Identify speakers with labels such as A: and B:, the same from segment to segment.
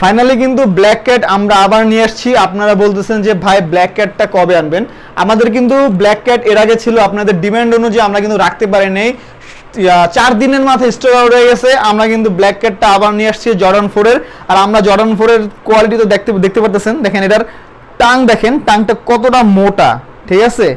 A: Finally কিন্তু black cat আমরা আবার নিয়ে আসছি। আপনারা বলতেছেন যে, ভাই ব্ল্যাক ক্যাটটা কবে আনবেন? আমাদের কিন্তু ব্ল্যাক ক্যাট এর আগে ছিল, আপনাদের ডিমান্ড অনুযায়ী আমরা কিন্তু রাখতে পারি নাই চার দিনের মাথায় স্টোর আউট হয়ে গেছে। আমরা কিন্তু ব্ল্যাক ক্যাটটা আবার নিয়ে আসছি জর্ডান ফোরের আর আমরা জর্ডান ফোরের কোয়ালিটি তো দেখতে দেখতে পারতেছেন। দেখেন এটার টাং দেখেন, টাংটা কতটা মোটা, ঠিক আছে?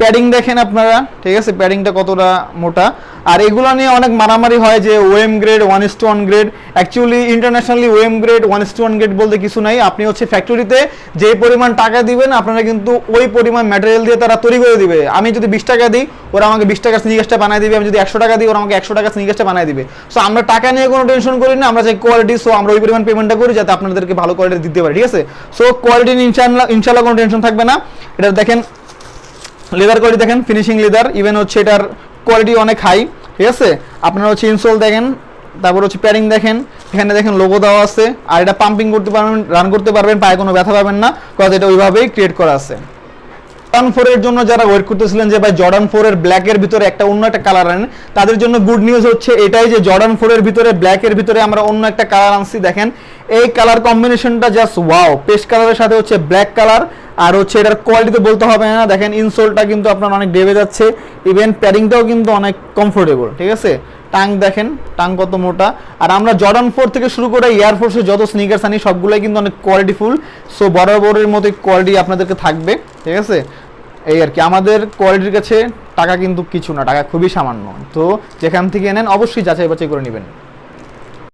A: প্যাডিং দেখেন আপনারা, ঠিক আছে? প্যাডিংটা কতটা মোটা। আর এগুলো নিয়ে অনেক মারামারি হয় যে OM grade one is two one grade actually internationally OM grade one is two one grade বলতে কিছু নাই। আপনি হচ্ছে ফ্যাক্টরিতে যে পরিমাণ টাকা দিবেন, আপনারা কিন্তু ওই পরিমাণ ম্যাটেরিয়াল দিয়ে তারা তৈরি করে দিবে। আমি যদি বিশ টাকা দিই, ওরা আমাকে বিশ টাকা স্নিকাসটা বানিয়ে দিবে। আমি যদি একশো টাকা দিই, ওরা আমাকে একশো টাকা স্নিকাসটা বানিয়ে দিবে। সো আমরা টাকা নিয়ে কোনো টেনশন করি না। আমরা চাই কোয়ালিটি সো আমরা ওই পরিমাণ পেমেন্টটা করি যাতে আপনাদেরকে ভালো কোয়ালিটি দিতে পারি, ঠিক আছে? সো কোয়ালিটি ইনশাল্লাহ ইনশাল্লাহ কোনো টেনশন থাকবে না। এটা দেখেন লেদার কোয়ালিটি দেখেন ফিনিশিং লেদার ইভেন হচ্ছে এটার কোয়ালিটি অনেক হাই ঠিক আছে? আপনারা হচ্ছে ইনসোল দেখেন, তারপর হচ্ছে প্যারিং দেখেন, এখানে দেখেন লোগো দেওয়া আছে, আর এটা পাম্পিং করতে পারবেন রান করতে পারবেন, পায়ে কোনো ব্যথা পাবেন না কারণ এটা ওইভাবেই ক্রিয়েট করা আছে। জর্ডান ফোর এর জন্য যারা ওয়েট করতেছিলেন যে, ভাই জর্ডান ফোর এর ব্ল্যাক এর ভিতরে একটা অন্য একটা কালার আনেন, তাদের জন্য গুড নিউজ হচ্ছে এটাই যে জর্ডান ফোর এর ভিতরে ব্ল্যাক এর ভিতরে আমরা অন্য একটা কালার আনছি, দেখেন। এই কালার কম্বিনেশনটা জাস্ট ওয়াও পেস্ট কালারের সাথে হচ্ছে ব্ল্যাক কালার আর হচ্ছে এটার কোয়ালিটি বলতে হবে না। দেখেন ইনসোলটা কিন্তু আপনার অনেক ডেবে যাচ্ছে ইভেন প্যাডিংটাও কিন্তু অনেক কমফোর্টেবল ঠিক আছে? টাং দেখেন, টাং কত মোটা। আর আমরা জর্ডান ফোর থেকে শুরু করে এয়ারফোর্সে যত স্নিকার্স আনি, সবগুলোই কিন্তু অনেক কোয়ালিটিফুল সো বরাবরের মতো কোয়ালিটি আপনাদেরকে থাকবে, ঠিক আছে? এই আর কি, আমাদের কোয়ালিটির কাছে টাকা কিন্তু কিছু না, টাকা খুবই সামান্য। তো যেখান থেকে নেন অবশ্যই যাচাই বাছাই করে নেবেন।